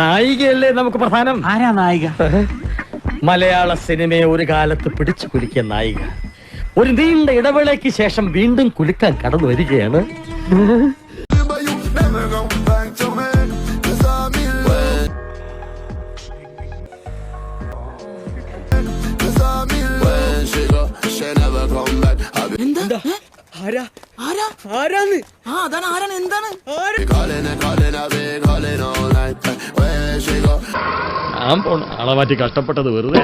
നായികയല്ലേ നമുക്ക് പ്രധാനം? ആരാ നായിക? മലയാള സിനിമയെ ഒരു കാലത്ത് പിടിച്ചു കുലുക്കിയ നായിക. ഒരു നീണ്ട ഇടവേളയ്ക്ക് ശേഷം വീണ്ടും കുലുക്കാൻ കടന്നു വരികയാണ്. ആരാണ്? എന്താണ്? calling ഞാൻ പോണ. ആളെ മാറ്റി കഷ്ടപ്പെട്ടത് വെറുതെ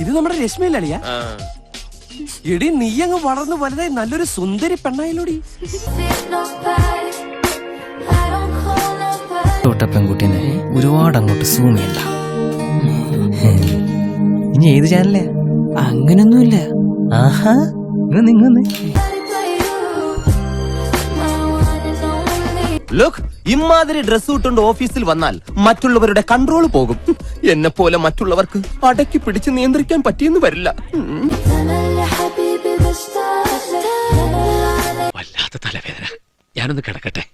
ഇത് നമ്മുടെ രശ്മിയിലളിയ എടി നീ അങ്ങ് വളർന്നു വലുതായി നല്ലൊരു സുന്ദരി പെണ്ണായിലൂടി തൊട്ട പെൺകുട്ടീനെ ഒരുപാട് അങ്ങോട്ട് സൂം ചെയ്യണ്ട. ഇനി ഏത് ചാനലേ അങ്ങനൊന്നുമില്ല. ആഹാ. ഇങ്ങ് ലുക്ക് ഇമാതിരി ഡ്രസ് ഇട്ടുകൊണ്ട് ഓഫീസിൽ വന്നാൽ മറ്റുള്ളവരുടെ കൺട്രോൾ പോകും. എന്നെ പോലെ മറ്റുള്ളവർക്ക് അടക്കി പിടിച്ച് നിയന്ത്രിക്കാൻ പറ്റിയെന്ന് വരില്ല. വല്ലാത്ത തലവേദന. ഞാനൊന്ന് കിടക്കട്ടെ.